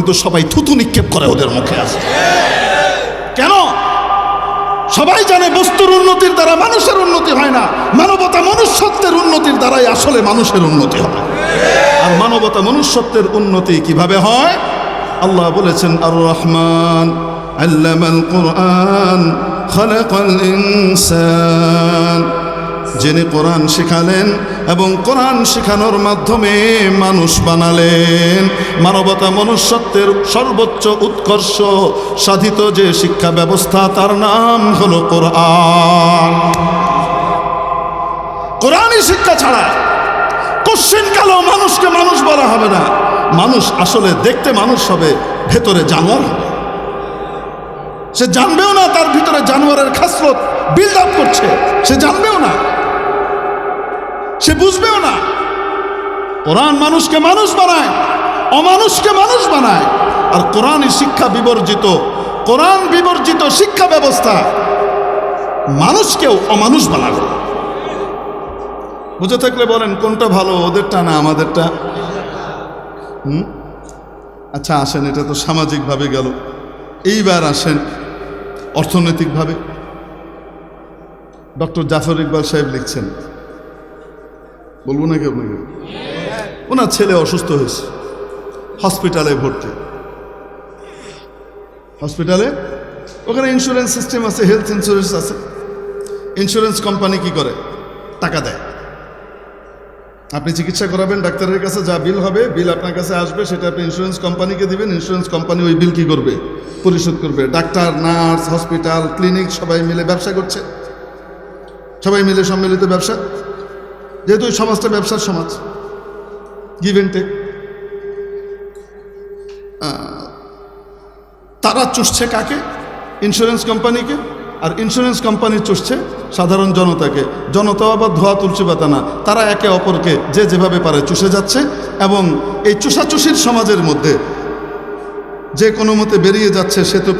কিন্তু সবাই থুতু নিক্ষেপ করে ওদের মুখে আছে। কেন? সবাই জানে বস্তুর উন্নতির দ্বারা মানুষের উন্নতি হয় না। মানবতা মনুষ্যত্বের উন্নতির দ্বারাই আসলে মানুষের উন্নতি হয়। আর মানবতা মনুষ্যত্বের উন্নতি কীভাবে হয়? আল্লাহ বলেছেন আর রহমান আল্লামাল কোরআন খালাকাল ইনসান। যিনি কোরআন শেখালেন এবং কোরআন শেখানোর মাধ্যমে মানুষ বানালেন। মানবতা মনুষ্যত্বের সর্বোচ্চ উৎকর্ষ সাধিত যে শিক্ষা ব্যবস্থা, তার নাম হলো কোরআন। কোরআনই শিক্ষা ছাড়া কোশ্চিন কালো মানুষকে মানুষ বলা হবে না। মানুষ আসলে দেখতে মানুষ হবে, ভেতরে জানোয়ার সে জানবেও না তার ভিতরে জানোয়ারের খাসরত বিল্ড আপ করছে। সে জানবেও না। সে বুঝবেও না। কোরআন মানুষকে মানুষ বানায়, অমানুষকে মানুষ বানায়। আর কোরআনই শিক্ষা বিবর্জিত, কোরআন বিবর্জিত শিক্ষা ব্যবস্থা। মানুষকেও অমানুষ বানাবে। বুঝে থাকলে বলেন, কোনটা ভালো, ওদেরটা না আমাদেরটা? হুম? আচ্ছা আসেন, এটা তো সামাজিকভাবে গেল। এইবার আসেন, অর্থনৈতিকভাবে। ডক্টর জাফর ইকবাল সাহেব লিখছেন বলব নাকি আপনাকে? ওনার ছেলে অসুস্থ হয়েছে। হসপিটালে ভর্তি। হসপিটালে? ওখানে ইন্স্যুরেন্স সিস্টেম আছে হেলথ ইন্স্যুরেন্স আছে। ইন্স্যুরেন্স কোম্পানি কি করে? টাকা দেয়। আপনি চিকিৎসা করাবেন, ডাক্তারের কাছে যা বিল হবে বিল আপনার কাছে আসবে, সেটা আপনি ইন্স্যুরেন্স কোম্পানিকে দিবেন। ইন্স্যুরেন্স কোম্পানি ওই বিল কি করবে? পরিশোধ করবে। ডাক্তার, নার্স হসপিটাল ক্লিনিক সবাই মিলে ব্যবসা করছে। সবাই মিলে সম্মিলিত ব্যবসা। যেহেতু ওই সমাজটা ব্যবসার সমাজ গিভ টেক তারা চুষছে কাকে? ইন্স্যুরেন্স কোম্পানিকে আর ইন্স্যুরেন্স কোম্পানি চুষছে সাধারণ জনতাকে। জনতা আবার ধোয়া তুলছে না। তারা একে অপরকে যে যেভাবে পারে চুষে যাচ্ছে এবং এই চুষাচুষির সমাজের মধ্যে যে কোনো মতে বেরিয়ে যাচ্ছে, সে তো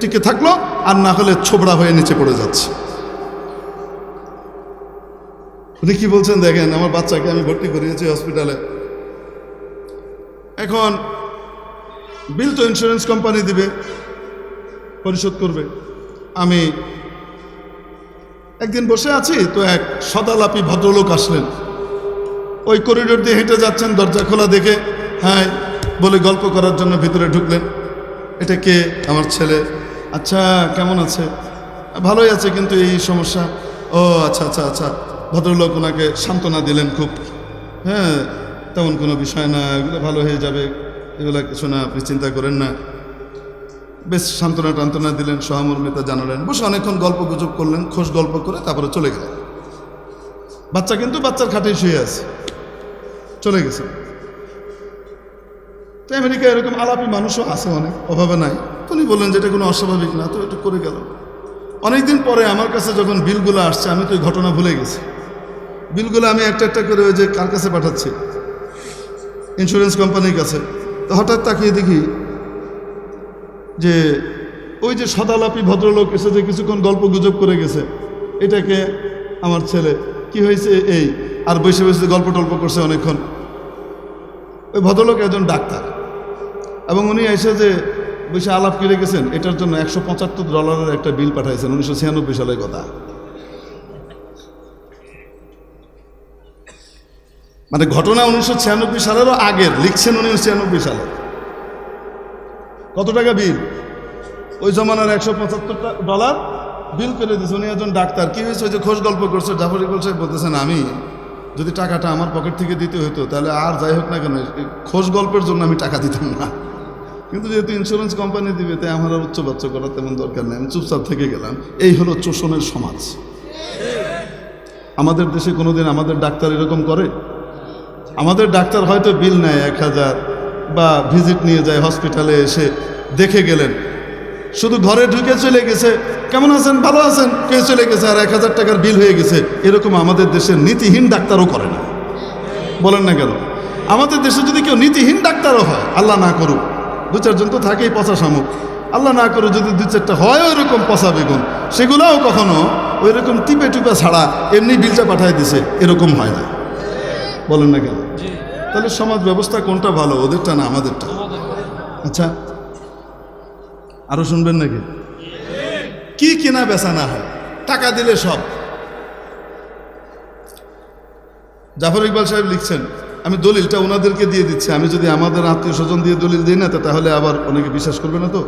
টিকে থাকল, আর না হলে ছোবড়া হয়ে নিচে পড়ে যাচ্ছে। উনি কি বলছেন দেখেন, আমার বাচ্চাকে আমি ভর্তি করিয়েছি হসপিটালে। এখন বিল তো ইন্স্যুরেন্স কোম্পানি দিবে, পরিশোধ করবে। আমি একদিন বসে আছি, তো এক সদালাপি ভদ্রলোক আসলেন। ওই করিডোর দিয়ে হেঁটে যাচ্ছেন, দরজা খোলা দেখে হ্যাঁ বলে গল্প করার জন্য ভিতরে ঢুকলেন। এটা কে? আমার ছেলে। আচ্ছা কেমন আছে? ভালোই আছে কিন্তু এই সমস্যা। ও আচ্ছা আচ্ছা আচ্ছা। ভদ্রলোক ওনাকে সান্ত্বনা দিলেন খুব। হ্যাঁ তেমন কোনো বিষয় না, এগুলো ভালো হয়ে যাবে, এগুলো কিছু না, আপনি চিন্তা করেন না। বেশ সান্ত্বনা টান্তনা দিলেন সহমর্মিতা জানালেন। বসে অনেকক্ষণ গল্প গুজব করলেন, খোশ গল্প করে তারপরে চলে গেলেন। বাচ্চা কিন্তু বাচ্চার খাটেই শুয়ে আছে। চলে গেছে। তো আমেরিকা এরকম আলাপি মানুষও আছে অনেক, অভাবে নাই। উনি বললেন যে এটা কোনো অস্বাভাবিক না, তো একটু করে গেল। অনেকদিন পরে আমার কাছে যখন বিলগুলো আসছে, আমি তো এই ঘটনা ভুলে গেছি। বিলগুলো আমি একটা একটা করে ওই যে কার কাছে পাঠাচ্ছি? ইন্স্যুরেন্স কোম্পানির কাছে। তো হঠাৎ তাকিয়ে দেখি যে ওই যে সদালাপি ভদ্রলোক এসে যে কিছুক্ষণ গল্প গুজব করে গেছে, এটাকে আমার ছেলে, কি হয়েছে এই? আর বসে বসে গল্প টল্প করছে অনেকক্ষণ। ওই ভদ্রলোক একজন ডাক্তার এবং উনি এসে যে বসে আলাপ করে গেছেন, এটার জন্য একশো পঁচাত্তর ডলারের একটা বিল পাঠাইছেন, উনিশশো ছিয়ানব্বই সালের কথা। মানে ঘটনা উনিশশো ছিয়ানব্বই সালেরও আগের, লিখছেন উনিশশো ছিয়ানব্বই সালে। কত টাকা বিল? ওই জমানার একশো পঁচাত্তর ডলার বিল করে দিয়েছে। উনি একজন ডাক্তার। কি হয়েছে? ওই যে খোঁজ গল্প করছে, জাফর ইকবাল সাহেব বলতেছেন, আমি যদি টাকাটা আমার পকেট থেকে দিতে হতো তাহলে আর যাই হোক না কেন খোঁজ গল্পের জন্য আমি টাকা দিতাম না। কিন্তু যেহেতু ইন্স্যুরেন্স কোম্পানি দিবে, তাই আমার উচ্চ উচ্চবাচ্চ করার তেমন দরকার নেই। আমি চুপচাপ থেকে গেলাম। এই হলো চোষণের সমাজ। আমাদের দেশে কোনোদিন আমাদের ডাক্তার এরকম করে? আমাদের ডাক্তার হয়তো বিল নেয় এক হাজার বা ভিজিট নিয়ে যায় হসপিটালে এসে দেখে গেলেন। শুধু ঘরে ঢুকে চলে গেছে, কেমন আছেন? ভালো আছেন? কে চলে গেছে, আর এক হাজার টাকার বিল হয়ে গেছে। এরকম আমাদের দেশের নীতিহীন ডাক্তারও করে না। বলেন না কেন? আমাদের দেশে যদি কেউ নীতিহীন ডাক্তারও হয়, আল্লাহ না করুক, দু চারজন তো থাকেই পচা শামুক। আল্লাহ না করুক যদি দু চারটা হয় ওইরকম পচা বেগুন। সেগুলোও কখনো ওই রকম টিপে টিপে ছাড়া এমনি বিলটা পাঠায় দিছে, এরকম হয় না। বলেন না কেন? তাহলে সমাজ ব্যবস্থা কোনটা ভালো ওদেরটা না আমাদেরটা? আচ্ছা আরও শুনবেন নাকি? কি কেনা বেচা না হয়? টাকা দিলে সব। জাফর ইকবাল সাহেব লিখছেন আমি দলিলটা ওনাদেরকে দিয়ে দিচ্ছি আমি যদি আমাদের আত্মীয় স্বজন দিয়ে দলিল দিই না তা তাহলে আবার অনেকে বিশ্বাস করবে না তো?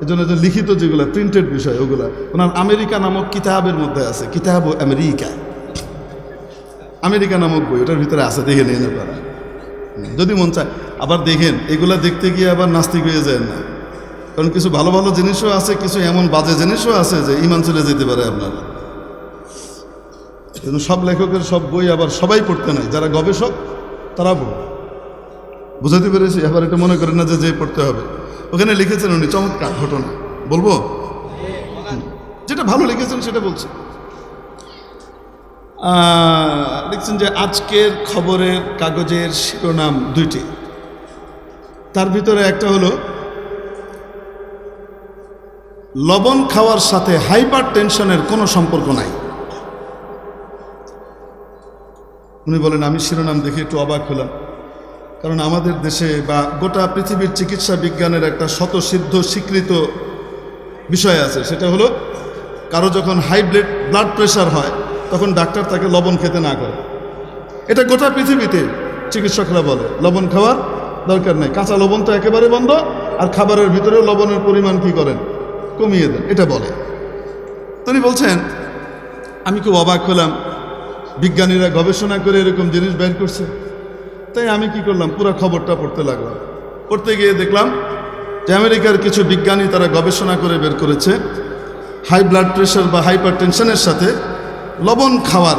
এই জন্য লিখিত যেগুলো প্রিন্টেড বিষয় ওগুলা ওনার আমেরিকা নামক কিতাবের মধ্যে আছে কিতাব ও আমেরিকা। আমেরিকা নামক বই, ওটার ভিতরে আছে, দেখে নিন আপনারা যদি মন চায়। আবার দেখেন, এগুলা দেখতে গিয়ে আবার নাস্তিক হয়ে যায় না। কারণ কিছু ভালো ভালো জিনিসও আছে, কিছু এমন বাজে জিনিসও আছে যে ইমান চলে যেতে পারে আপনার। কিন্তু সব লেখকের সব বই আবার সবাই পড়তে নাই যারা গবেষক, তারা পড়বে বুঝাতে পেরেছি? এবার এটা মনে করেন না যে যে পড়তে হবে। ওখানে লিখেছেন উনি, চমৎকার ঘটনা। বলব? যেটা ভালো লিখেছেন সেটা বলছি। আহ, লিখছেন যে আজকের খবরের কাগজের শিরোনাম দুইটি। তার ভিতরে একটা হলো লবণ খাওয়ার সাথে হাইপার টেনশনের কোনো সম্পর্ক নাই। উনি বলেন আমি শিরোনাম দেখে একটু অবাক হলাম। কারণ আমাদের দেশে বা গোটা পৃথিবীর চিকিৎসা বিজ্ঞানের একটা শতসিদ্ধ স্বীকৃত বিষয় আছে। সেটা হলো কারও যখন হাই ব্লাড প্রেশার হয় তখন ডাক্তার তাকে লবণ খেতে না করে। এটা গোটা পৃথিবীতে চিকিৎসকরা বলে, লবণ খাওয়ার দরকার নেই। কাঁচা লবণ তো একেবারে বন্ধ, আর খাবারের ভিতরেও লবণের পরিমাণ কি করেন? কমিয়ে দেন, এটা বলে। তিনি বলছেন, আমি খুব অবাক হলাম, বিজ্ঞানীরা গবেষণা করে এরকম জিনিস বের করছে। তাই আমি কি করলাম, পুরো খবরটা পড়তে লাগলাম। পড়তে গিয়ে দেখলাম যে আমেরিকার কিছু বিজ্ঞানী তারা গবেষণা করে বের করেছে, হাই ব্লাড প্রেশার বা হাইপার টেনশনের সাথে লবণ খাওয়ার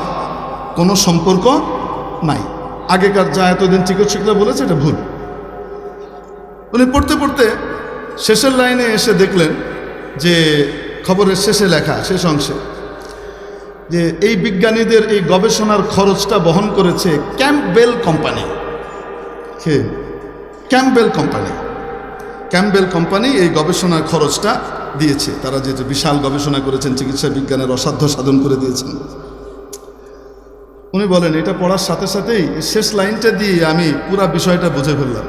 কোনো সম্পর্ক নাই। আগেকার যা এতদিন চিকিৎসকরা বলেছে, এটা ভুল। উনি পড়তে পড়তে শেষের লাইনে এসে দেখলেন যে খবরের শেষে লেখা, শেষ অংশে, যে এই বিজ্ঞানীদের এই গবেষণার খরচটা বহন করেছে Campbell company. Campbell company. Campbell company এই গবেষণার খরচটা দিয়েছে। তারা যে বিশাল গবেষণা করেছেন, চিকিৎসা বিজ্ঞানের অসাধ্য সাধন করে দিয়েছেন। উনি বলেন, এটা পড়ার সাথে সাথেই শেষ লাইনটা দিয়ে আমি পুরা বিষয়টা বুঝে ফেললাম।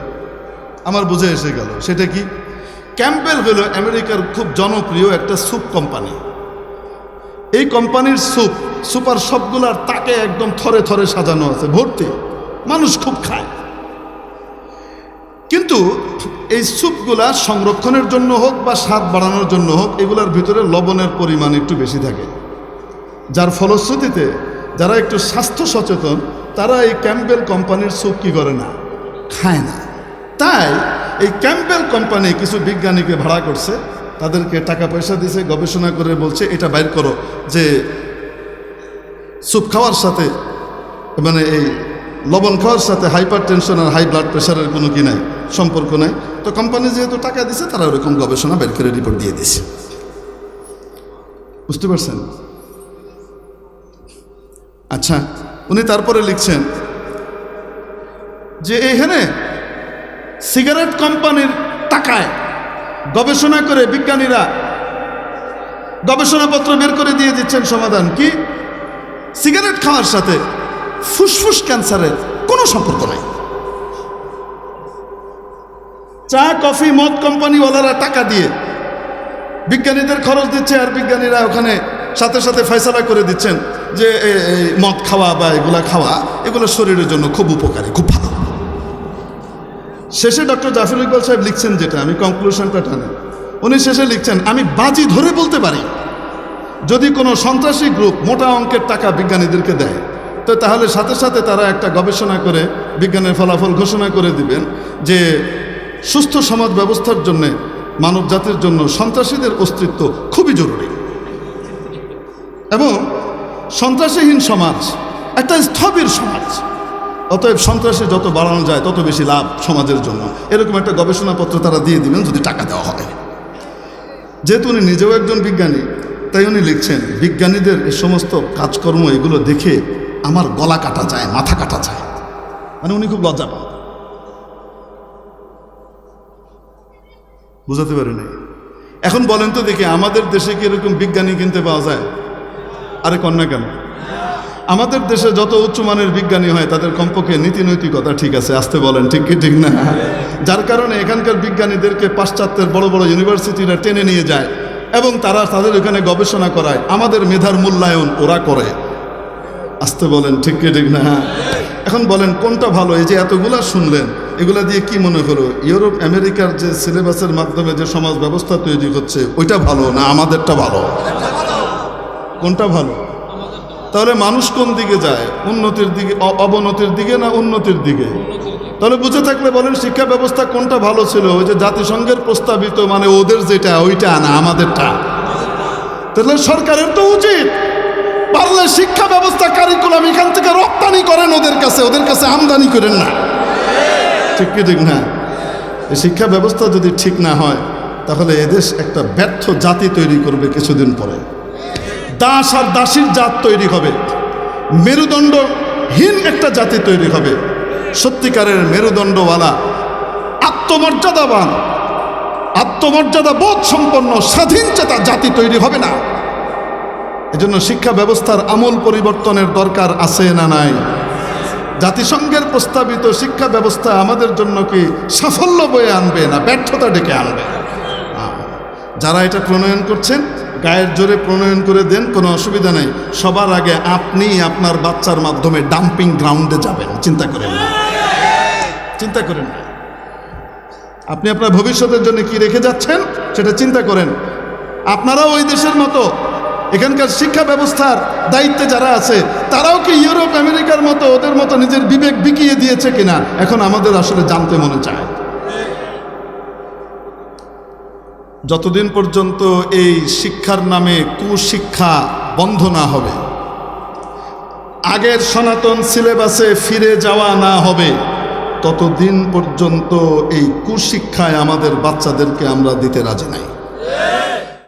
আমার বুঝে এসে গেল। সেটা কি? ক্যাম্পবেল হলো আমেরিকার খুব জনপ্রিয় একটা স্যুপ কোম্পানি। এই কোম্পানির স্যুপ সুপার সবগুলার তাকে একদম থরে থরে সাজানো আছে। ভর্তি। মানুষ খুব খায়। কিন্তু এই স্যুপগুলা সংরক্ষণের জন্য হোক বা স্বাদ বাড়ানোর জন্য হোক, এগুলার ভিতরে লবণের পরিমাণ একটু বেশি থাকে। যার ফলশ্রুতিতে যারা একটু স্বাস্থ্য সচেতন, তারা এই ক্যাম্পবেল কোম্পানির স্যুপ কি করে না? খায় না। তাই এই ক্যাম্পবেল কোম্পানি কিছু বিজ্ঞানীকে ভাড়া করছে, তাদেরকে টাকা পয়সা দিয়েছে গবেষণা করে বলছে, এটা বাইর করো। যে স্যুপ খাওয়ার সাথে মানে এই লবণ খাওয়ার সাথে হাইপার টেনশন আর হাই ব্লাড প্রেশারের কোনো কি নাই। সম্পর্ক নাই। তো কোম্পানি যেহেতু টাকা দিছে, তারা ওরকম গবেষণা বের করে রিপোর্ট দিয়ে দিছে। বুঝতে পারছেন? আচ্ছা উনি তারপরে লিখছেন যে এখানে সিগারেট কোম্পানির টাকায় গবেষণা করে বিজ্ঞানীরা গবেষণাপত্র বের করে দিয়ে দিচ্ছেন সমাধান কি? সিগারেট খাওয়ার সাথে ফুসফুস ক্যান্সারের কোনো সম্পর্ক নাই। চা, কফি, মদ কোম্পানিওয়ালারা টাকা দিয়ে বিজ্ঞানীদের খরচ দিচ্ছে আর বিজ্ঞানীরা ওখানে সাথে সাথে ফয়সালা করে দিচ্ছেন যে এই মদ খাওয়া বা এগুলা খাওয়া, এগুলো শরীরের জন্য খুব উপকারী, খুব ভালো। শেষে ডক্টর জাফর ইকবাল সাহেব লিখছেন যেটা, আমি কনক্লুশনটা টানি। উনি শেষে লিখছেন, আমি বাজি ধরে বলতে পারি, যদি কোনো সন্ত্রাসী গ্রুপ মোটা অঙ্কের টাকা বিজ্ঞানীদেরকে দেয়, তো তাহলে সাথে সাথে তারা একটা গবেষণা করে, বিজ্ঞানের ফলাফল ঘোষণা করে দিবেন যে সুস্থ সমাজ ব্যবস্থার জন্যে, মানব জাতির জন্য সন্ত্রাসীদের অস্তিত্ব খুবই জরুরি। এবং সন্ত্রাসীহীন সমাজ, একটা স্থবির সমাজ। অতএব সন্ত্রাসী যত বাড়ানো যায়, তত বেশি লাভ সমাজের জন্য। এরকম একটা গবেষণাপত্র তারা দিয়ে দিবেন যদি টাকা দেওয়া হয়। যেহেতু উনি নিজেও একজন বিজ্ঞানী, তাই উনি লিখছেন, বিজ্ঞানীদের এই সমস্ত কাজকর্ম, এগুলো দেখে আমার গলা কাটা যায়, মাথা কাটা যায়। মানে উনি খুব লজ্জা পান বুঝাতে পারিনি এখন বলেন তো দেখি, আমাদের দেশে কি এরকম বিজ্ঞানী কিনতে পাওয়া যায়? আরে কন্যা কেন? আমাদের দেশে যত উচ্চমানের বিজ্ঞানী হয়, তাদের কমপক্ষে নীতি নৈতিকতা ঠিক আছে, আসতে বলেন, ঠিক কি ঠিক না? যার কারণে এখানকার বিজ্ঞানীদেরকে পাশ্চাত্যের বড় বড় ইউনিভার্সিটিরা টেনে নিয়ে যায়, এবং তারা তাদের ওখানে গবেষণা করায়, আমাদের মেধার মূল্যায়ন ওরা করে। আসতে বলেন, ঠিক কি ঠিক না? এখন বলেন, কোনটা ভালো? এই যে এতগুলা শুনলেন এগুলা দিয়ে কি মনে হলো ইউরোপ, আমেরিকার যে সিলেবাসের মাধ্যমে যে সমাজ ব্যবস্থা তৈরি হচ্ছে, ওইটা ভালো না আমাদেরটা ভালো? কোনটা ভালো? তাহলে মানুষ কোন দিকে যায়? উন্নতির দিকে অবনতির দিকে না উন্নতির দিকে? তাহলে বুঝে থাকলে বলেন, শিক্ষা ব্যবস্থা কোনটা ভালো ছিল? ওই যে জাতিসংঘের প্রস্তাবিত মানে ওদের যেটা, ওইটা না, আমাদেরটা। তাহলে সরকারের তো উচিত। পারলে শিক্ষা ব্যবস্থা কারিকুলাম এখান থেকে রপ্তানি করেন ওদের কাছে ওদের কাছে আমদানি করেন না। ঠিক কি ঠিক না? শিক্ষা ব্যবস্থা যদি ঠিক না হয়, তাহলে এদেশ একটা ব্যর্থ জাতি তৈরি করবে কিছুদিন পরে। দাস আর দাসীর জাত তৈরি হবে। মেরুদণ্ডহীন একটা জাতি তৈরি হবে। সত্যিকারের মেরুদণ্ডওয়ালা, আত্মমর্যাদাবান আত্মমর্যাদা বোধ সম্পন্ন, স্বাধীন চেতা জাতি তৈরি হবে না। এজন্য শিক্ষা ব্যবস্থার আমূল পরিবর্তনের দরকার আছে না নাই? জাতিসংঘের প্রস্তাবিত শিক্ষা ব্যবস্থা আমাদের জন্য কি সাফল্য বয়ে আনবে না ব্যর্থতা ডেকে আনবে? যারা এটা প্রণয়ন করছেন, গায়ের জোরে প্রণয়ন করে দেন, কোনো অসুবিধা নেই। সবার আগে আপনি আপনার বাচ্চার মাধ্যমে ডাম্পিং গ্রাউন্ডে যাবেন। চিন্তা করেন না। চিন্তা করেন না। আপনি আপনার ভবিষ্যতের জন্য কি রেখে যাচ্ছেন, সেটা চিন্তা করেন। আপনারাও ওই দেশের মতো এখানকার শিক্ষা ব্যবস্থার দায়িত্বে যারা আছে, তারাও কি ইউরোপ, আমেরিকার মতো, ওদের মতো নিজের বিবেক বিকিয়ে দিয়েছে কিনা? এখন আমাদের আসলে জানতে মনে চায়। যতদিন পর্যন্ত এই শিক্ষার নামে কুশিক্ষা বন্ধ না হবে, আগের সনাতন সিলেবাসে ফিরে যাওয়া না হবে, ততদিন পর্যন্ত এই কুশিক্ষায় আমাদের বাচ্চাদেরকে আমরা দিতে রাজি নাই।